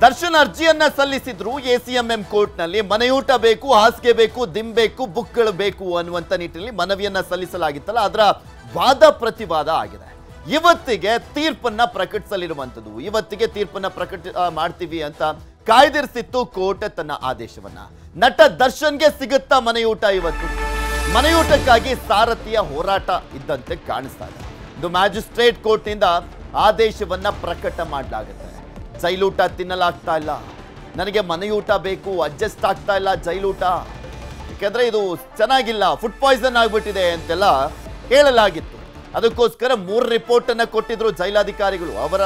ದರ್ಶನ್ ಅರ್ಜಿಯನ್ನ ಸಲ್ಲಿಸಿದ್ರು ಎಸಿಎಂಎಂ ಕೋರ್ಟ್ನಲ್ಲಿ. ಮನೆಯೂಟ ಬೇಕು, ಹಾಸಿಗೆ ಬೇಕು ದಿಮ್ ಬೇಕು, ಬುಕ್ಗಳು ಬೇಕು ಅನ್ನುವಂತ ನಿಟ್ಟಿನಲ್ಲಿ ಮನವಿಯನ್ನ ಸಲ್ಲಿಸಲಾಗಿತ್ತಲ್ಲ. ಅದರ ವಾದ ಪ್ರತಿವಾದ ಆಗಿದೆ. ಇವತ್ತಿಗೆ ತೀರ್ಪನ್ನ ಪ್ರಕಟಿಸಲಿರುವಂಥದ್ದು. ಇವತ್ತಿಗೆ ತೀರ್ಪನ್ನ ಪ್ರಕಟ ಮಾಡ್ತೀವಿ ಅಂತ ಕಾಯ್ದಿರಿಸಿತ್ತು ಕೋರ್ಟ್ ತನ್ನ ಆದೇಶವನ್ನ. ನಟ ದರ್ಶನ್ಗೆ ಸಿಗುತ್ತಾ ಮನೆಯೂಟ ಇವತ್ತು? ಮನೆಯೂಟಕ್ಕಾಗಿ ಸಾರಥಿಯ ಹೋರಾಟ ಇದ್ದಂತೆ ಕಾಣಿಸ್ತಾ ಇದೆ. ಇದು ಮ್ಯಾಜಿಸ್ಟ್ರೇಟ್ ಕೋರ್ಟ್ನಿಂದ ಆದೇಶವನ್ನ ಪ್ರಕಟ ಮಾಡಲಾಗುತ್ತೆ. ಜೈಲೂಟ ತಿನ್ನಲಾಗ್ತಾ ಇಲ್ಲ. ನನಗೆ ಮನೆಯೂಟ ಬೇಕು ಅಡ್ಜಸ್ಟ್ ಆಗ್ತಾ ಇಲ್ಲ ಜೈಲೂಟ. ಯಾಕಂದ್ರೆ ಇದು ಚೆನ್ನಾಗಿಲ್ಲ ಫುಡ್ ಪಾಯ್ಸನ್ ಆಗಿಬಿಟ್ಟಿದೆ ಅಂತೆಲ್ಲ ಹೇಳಲಾಗಿತ್ತು. ಅದಕ್ಕೋಸ್ಕರ ಮೂರು ರಿಪೋರ್ಟ್ ಅನ್ನ ಕೊಟ್ಟಿದ್ರು ಜೈಲಾಧಿಕಾರಿಗಳು. ಅವರ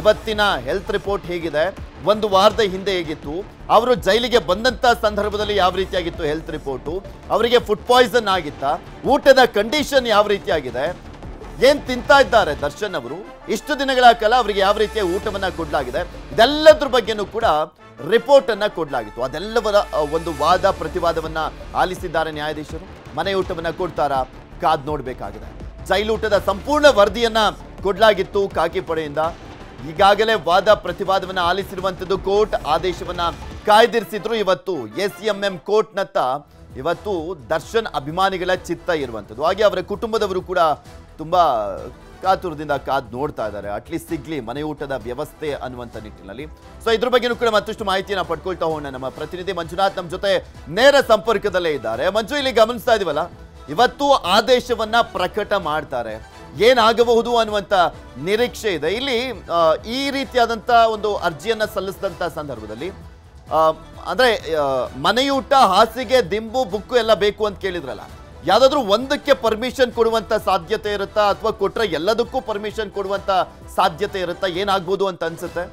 ಇವತ್ತಿನ ಹೆಲ್ತ್ ರಿಪೋರ್ಟ್ ಹೇಗಿದೆ? ಒಂದು ವಾರದ ಹಿಂದೆ ಹೇಗಿತ್ತು? ಅವರು ಜೈಲಿಗೆ ಬಂದಂತ ಸಂದರ್ಭದಲ್ಲಿ ಯಾವ ರೀತಿಯಾಗಿತ್ತು ಹೆಲ್ತ್ ರಿಪೋರ್ಟು ಅವರಿಗೆ ಫುಡ್ ಪಾಯ್ಸನ್ ಆಗಿತ್ತ? ಊಟದ ಕಂಡೀಷನ್ ಯಾವ ರೀತಿಯಾಗಿದೆ? ಏನ್ ತಿಂತಾ ಇದ್ದಾರೆ ದರ್ಶನ್ ಅವರು? ಇಷ್ಟು ದಿನಗಳ ಕಾಲ ಅವರಿಗೆ ಯಾವ ರೀತಿಯ ಊಟವನ್ನ ಕೊಡಲಾಗಿದೆ? ಇದೆಲ್ಲದ್ರ ಬಗ್ಗೆನೂ ಕೂಡ ರಿಪೋರ್ಟ್ ಅನ್ನ ಕೊಡಲಾಗಿತ್ತು. ಅದೆಲ್ಲವರ ಒಂದು ವಾದ ಪ್ರತಿವಾದವನ್ನ ಆಲಿಸಿದ್ದಾರೆ ನ್ಯಾಯಾಧೀಶರು. ಮನೆ ಊಟವನ್ನ ಕೊಡ್ತಾರಾ? ಕಾದ್ ನೋಡ್ಬೇಕಾಗಿದೆ. ಜೈಲೂಟದ ಸಂಪೂರ್ಣ ವರದಿಯನ್ನ ಕೊಡಲಾಗಿತ್ತು ಕಾಕಿ ಪಡೆಯಿಂದ ಈಗಾಗಲೇ ವಾದ ಪ್ರತಿವಾದವನ್ನ ಆಲಿಸಿರುವಂತದ್ದು ಕೋರ್ಟ್ ಆದೇಶವನ್ನ ಕಾಯ್ದಿರಿಸಿದ್ರು. ಇವತ್ತು ಎಸ್ ಎಂ ಎಂ ಕೋರ್ಟ್ನತ್ತ ಇವತ್ತು ದರ್ಶನ್ ಅಭಿಮಾನಿಗಳ ಚಿತ್ತ ಇರುವಂಥದ್ದು. ಹಾಗೆ ಅವರ ಕುಟುಂಬದವರು ಕೂಡ ತುಂಬಾ ಕಾತುರದಿಂದ ಕಾದ್ ನೋಡ್ತಾ ಇದ್ದಾರೆ. ಅಟ್ಲೀಸ್ಟ್ ಸಿಗ್ಲಿ, ಮನೆ ಊಟದ ವ್ಯವಸ್ಥೆ ಅನ್ನುವಂಥ ನಿಟ್ಟಿನಲ್ಲಿ. ಸೊ ಇದ್ರ ಬಗ್ಗೆನೂ ಕೂಡ ಮತ್ತಷ್ಟು ಮಾಹಿತಿಯನ್ನು ಪಡ್ಕೊಳ್ತಾ ಹೋಗೋಣ ನಮ್ಮ ಪ್ರತಿನಿಧಿ ಮಂಜುನಾಥ್ ನಮ್ಮ ಜೊತೆ ನೇರ ಸಂಪರ್ಕದಲ್ಲೇ ಇದ್ದಾರೆ. ಮಂಜು, ಇಲ್ಲಿ ಗಮನಿಸ್ತಾ ಇದೀವಲ್ಲ? ಇವತ್ತು ಆದೇಶವನ್ನ ಪ್ರಕಟ ಮಾಡ್ತಾರೆ. ಏನಾಗಬಹುದು ಅನ್ನುವಂಥ ನಿರೀಕ್ಷೆ ಇದೆ. ಇಲ್ಲಿ ಈ ರೀತಿಯಾದಂಥ ಒಂದು ಅರ್ಜಿಯನ್ನ ಸಲ್ಲಿಸಿದಂಥ ಸಂದರ್ಭದಲ್ಲಿ ಅಂದ್ರೆ ಮನೆಯೂಟ, ಹಾಸಿಗೆ, ದಿಂಬು, ಬುಕ್ಕು ಎಲ್ಲ ಬೇಕು ಅಂತ ಕೇಳಿದ್ರಲ್ಲ. ಯಾವ್ದಾದ್ರು ಒಂದಕ್ಕೆ ಪರ್ಮಿಷನ್ ಕೊಡುವಂತ ಸಾಧ್ಯತೆ ಇರುತ್ತಾ? ಅಥವಾ ಕೊಟ್ಟರೆ ಎಲ್ಲದಕ್ಕೂ ಪರ್ಮಿಷನ್ ಕೊಡುವಂತ ಸಾಧ್ಯತೆ ಇರುತ್ತಾ? ಏನಾಗ್ಬೋದು ಅಂತ ಅನ್ಸುತ್ತೆ?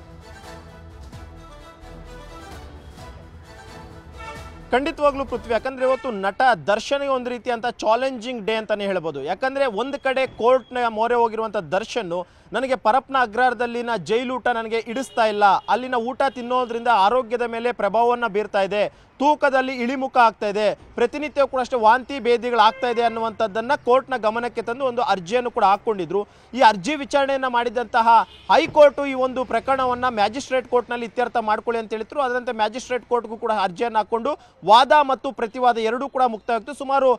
ಖಂಡಿತವಾಗ್ಲೂ ಪೃಥ್ವಿ, ಯಾಕಂದ್ರೆ ಇವತ್ತು ನಟ ದರ್ಶನ್ಗೆ ಒಂದು ರೀತಿಯಂತ ಚಾಲೆಂಜಿಂಗ್ ಡೇ ಅಂತಾನೆ ಹೇಳ್ಬೋದು. ಯಾಕಂದ್ರೆ ಒಂದು ಕಡೆ ಕೋರ್ಟ್ನ ಮೊರೆ ಹೋಗಿರುವಂಥ ದರ್ಶನ್ ನನಗೆ ಪರಪ್ನ ಅಗ್ರಹಾರದಲ್ಲಿನ ಜೈಲೂಟ ನನಗೆ ಇಡಿಸ್ತಾ ಇಲ್ಲ. ಅಲ್ಲಿನ ಊಟ ತಿನ್ನೋದ್ರಿಂದ ಆರೋಗ್ಯದ ಮೇಲೆ ಪ್ರಭಾವವನ್ನು ಬೀರ್ತಾ ಇದೆ. ತೂಕದಲ್ಲಿ ಇಳಿಮುಖ ಆಗ್ತಾ ಇದೆ. ಪ್ರತಿನಿತ್ಯ ಕೂಡ ಅಷ್ಟೇ ವಾಂತಿ ಭೇದಿಗಳು ಆಗ್ತಾ ಇದೆ ಅನ್ನುವಂಥದ್ದನ್ನು ಕೋರ್ಟ್ನ ಗಮನಕ್ಕೆ ತಂದು ಒಂದು ಅರ್ಜಿಯನ್ನು ಕೂಡ ಹಾಕ್ಕೊಂಡಿದ್ರು. ಈ ಅರ್ಜಿ ವಿಚಾರಣೆಯನ್ನು ಮಾಡಿದಂತಹ ಹೈಕೋರ್ಟು ಈ ಒಂದು ಪ್ರಕರಣವನ್ನು ಮ್ಯಾಜಿಸ್ಟ್ರೇಟ್ ಕೋರ್ಟ್ನಲ್ಲಿ ಇತ್ಯರ್ಥ ಮಾಡ್ಕೊಳ್ಳಿ ಅಂತ ಹೇಳಿದ್ರು. ಅದರಂತೆ ಮ್ಯಾಜಿಸ್ಟ್ರೇಟ್ ಕೋರ್ಟ್ಗೂ ಕೂಡ ಅರ್ಜಿಯನ್ನು ಹಾಕೊಂಡು ವಾದ ಮತ್ತು ಪ್ರತಿವಾದ ಎರಡೂ ಕೂಡ ಮುಕ್ತಾಯಿತು ಸುಮಾರು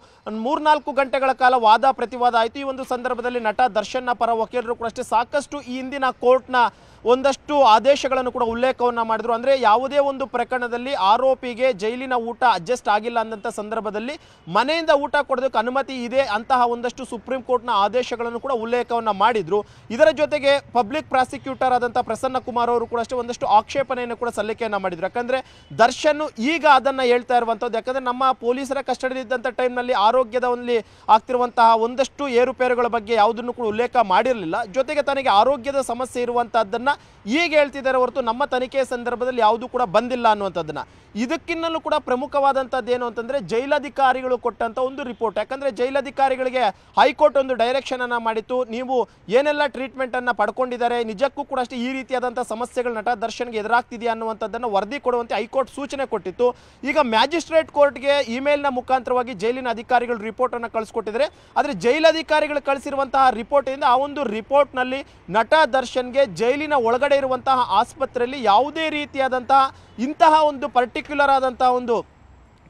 ಮೂರ್ನಾಲ್ಕು ಗಂಟೆಗಳ ಕಾಲ ವಾದ, ಪ್ರತಿವಾದ ಆಯಿತು. ಈ ಒಂದು ಸಂದರ್ಭದಲ್ಲಿ ನಟ ದರ್ಶನ್ನ ಪರ ವಕೀಲರು ಕೂಡ ಅಷ್ಟೇ ಸಾಕಷ್ಟು ಈ ಹಿಂದಿನ ಕೋರ್ಟ್ನ ಒಂದಷ್ಟು ಆದೇಶಗಳನ್ನು ಕೂಡ ಉಲ್ಲೇಖವನ್ನು ಮಾಡಿದರು. ಅಂದರೆ ಯಾವುದೇ ಒಂದು ಪ್ರಕರಣದಲ್ಲಿ ಆರೋಪಿಗೆ ಜೈಲಿನ ಊಟ ಅಡ್ಜಸ್ಟ್ ಆಗಿಲ್ಲ ಅಂದಂಥ ಸಂದರ್ಭದಲ್ಲಿ ಮನೆಯಿಂದ ಊಟ ಕೊಡೋದಕ್ಕೆ ಅನುಮತಿ ಇದೆ ಅಂತಹ ಒಂದಷ್ಟು ಸುಪ್ರೀಂ ಕೋರ್ಟ್ನ ಆದೇಶಗಳನ್ನು ಕೂಡ ಉಲ್ಲೇಖವನ್ನು ಮಾಡಿದರು. ಇದರ ಜೊತೆಗೆ ಪಬ್ಲಿಕ್ ಪ್ರಾಸಿಕ್ಯೂಟರ್ ಆದಂಥ ಪ್ರಸನ್ನ ಕುಮಾರ್ ಅವರು ಕೂಡ ಅಷ್ಟೇ ಒಂದಷ್ಟು ಆಕ್ಷೇಪಣೆಯನ್ನು ಕೂಡ ಸಲ್ಲಿಕೆಯನ್ನು ಮಾಡಿದರು. ಯಾಕಂದರೆ ದರ್ಶನ್ ಈಗ ಅದನ್ನು ಅದನ್ನ ಹೇಳ್ತಾ ಇರುವಂಥದ್ದು. ಯಾಕಂದ್ರೆ ನಮ್ಮ ಪೊಲೀಸರ ಕಸ್ಟಡಿಯಲ್ಲಿದ್ದಂಥ ಟೈಮ್ನಲ್ಲಿ ಆರೋಗ್ಯದ ಒಂದು ಆಗ್ತಿರುವಂತಹ ಒಂದಷ್ಟು ಏರುಪೇರುಗಳ ಬಗ್ಗೆ ಯಾವುದನ್ನು ಕೂಡ ಉಲ್ಲೇಖ ಮಾಡಿರಲಿಲ್ಲ. ಜೊತೆಗೆ ತನಗೆ ಆರೋಗ್ಯದ ಸಮಸ್ಯೆ ಇರುವಂಥದ್ದನ್ನು ಈಗ ಹೇಳ್ತಿದ್ದಾರೆ ಹೊರತು ನಮ್ಮ ತನಿಖೆಯ ಸಂದರ್ಭದಲ್ಲಿ ಯಾವುದೂ ಕೂಡ ಬಂದಿಲ್ಲ ಅನ್ನುವಂಥದ್ದನ್ನು. ಇದಕ್ಕಿನ್ನಲೂ ಕೂಡ ಪ್ರಮುಖವಾದಂಥದ್ದು ಏನು ಅಂತಂದ್ರೆ ಜೈಲಾಧಿಕಾರಿಗಳು ಕೊಟ್ಟಂಥ ಒಂದು ರಿಪೋರ್ಟ್. ಯಾಕಂದ್ರೆ ಜೈಲಾಧಿಕಾರಿಗಳಿಗೆ ಹೈಕೋರ್ಟ್ ಒಂದು ಡೈರೆಕ್ಷನ್ ಅನ್ನ ಮಾಡಿತ್ತು. ನೀವು ಏನೆಲ್ಲ ಟ್ರೀಟ್ಮೆಂಟ್ ಅನ್ನ ಪಡ್ಕೊಂಡಿದ್ದಾರೆ, ನಿಜಕ್ಕೂ ಕೂಡ ಅಷ್ಟೇ ಈ ರೀತಿಯಾದಂಥ ಸಮಸ್ಯೆಗಳು ನಟ ದರ್ಶನ್ಗೆ ಎದುರಾಗ್ತಿದೆಯಾ ಅನ್ನುವಂಥದ್ದನ್ನು ವರದಿ ಕೊಡುವಂತೆ ಹೈಕೋರ್ಟ್ ಸೂಚನೆ ಕೊಟ್ಟಿತ್ತು. ಈಗ ಮ್ಯಾಜಿಸ್ಟ್ರೇಟ್ ಕೋರ್ಟ್ಗೆ ಇಮೇಲ್ನ ಮುಖಾಂತರವಾಗಿ ಜೈಲಿನ ಅಧಿಕಾರಿಗಳು ರಿಪೋರ್ಟ್ ಅನ್ನು ಕಳಿಸ್ಕೊಟ್ಟಿದ್ದಾರೆ. ಆದರೆ ಜೈಲಧಿಕಾರಿಗಳು ಕಳಿಸಿರುವಂತಹ ರಿಪೋರ್ಟ್ ಇಂದ ಆ ಒಂದು ರಿಪೋರ್ಟ್ನಲ್ಲಿ ನಟ ದರ್ಶನ್ಗೆ ಜೈಲಿನ ಒಳಗಡೆ ಇರುವಂತಹ ಆಸ್ಪತ್ರೆಯಲ್ಲಿ ಯಾವುದೇ ರೀತಿಯಾದಂತಹ ಇಂತಹ ಒಂದು ಪರ್ಟಿಕ್ಯುಲರ್ ಆದಂತಹ ಒಂದು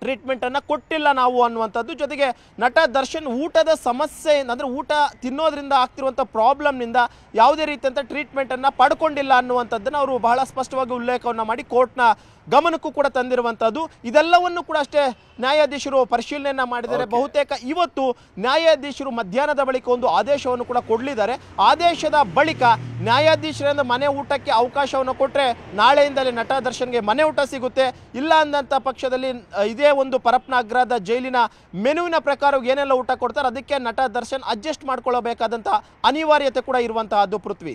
ಟ್ರೀಟ್ಮೆಂಟನ್ನು ಕೊಟ್ಟಿಲ್ಲ ನಾವು ಅನ್ನುವಂಥದ್ದು. ಜೊತೆಗೆ ನಟ ದರ್ಶನ್ ಊಟದ ಸಮಸ್ಯೆ, ಅಂದರೆ ಊಟ ತಿನ್ನೋದ್ರಿಂದ ಆಗ್ತಿರುವಂಥ ಪ್ರಾಬ್ಲಮ್ನಿಂದ ಯಾವುದೇ ರೀತಿಯಂಥ ಟ್ರೀಟ್ಮೆಂಟನ್ನು ಪಡ್ಕೊಂಡಿಲ್ಲ ಅನ್ನುವಂಥದ್ದನ್ನು ಅವರು ಬಹಳ ಸ್ಪಷ್ಟವಾಗಿ ಉಲ್ಲೇಖವನ್ನು ಮಾಡಿ ಕೋರ್ಟ್ನ ಗಮನಕ್ಕೂ ಕೂಡ ತಂದಿರುವಂಥದ್ದು ಇದೆಲ್ಲವನ್ನು ಕೂಡ ಅಷ್ಟೇ ನ್ಯಾಯಾಧೀಶರು ಪರಿಶೀಲನೆಯನ್ನು ಮಾಡಿದರೆ ಬಹುತೇಕ ಇವತ್ತು ನ್ಯಾಯಾಧೀಶರು ಮಧ್ಯಾಹ್ನದ ಬಳಿಕ ಒಂದು ಆದೇಶವನ್ನು ಕೂಡ ಕೊಡಲಿದ್ದಾರೆ. ಆದೇಶದ ಬಳಿಕ ನ್ಯಾಯಾಧೀಶರಿಂದ ಮನೆ ಊಟಕ್ಕೆ ಅವಕಾಶವನ್ನು ಕೊಟ್ಟರೆ ನಾಳೆಯಿಂದಲೇ ನಟ ದರ್ಶನ್ಗೆ ಮನೆ ಊಟ ಸಿಗುತ್ತೆ. ಇಲ್ಲ ಅಂದಂಥ ಪಕ್ಷದಲ್ಲಿ ಇದೇ ಒಂದು ಪರಪ್ನ ಅಗ್ರಹದ ಜೈಲಿನ ಮೆನುವಿನ ಪ್ರಕಾರ ಏನೆಲ್ಲ ಊಟ ಕೊಡ್ತಾರೆ ಅದಕ್ಕೆ ನಟ ದರ್ಶನ್ ಅಡ್ಜಸ್ಟ್ ಮಾಡ್ಕೊಳ್ಳಬೇಕಾದಂಥ ಅನಿವಾರ್ಯತೆ ಕೂಡ ಇರುವಂತಹದ್ದು ಪೃಥ್ವಿ.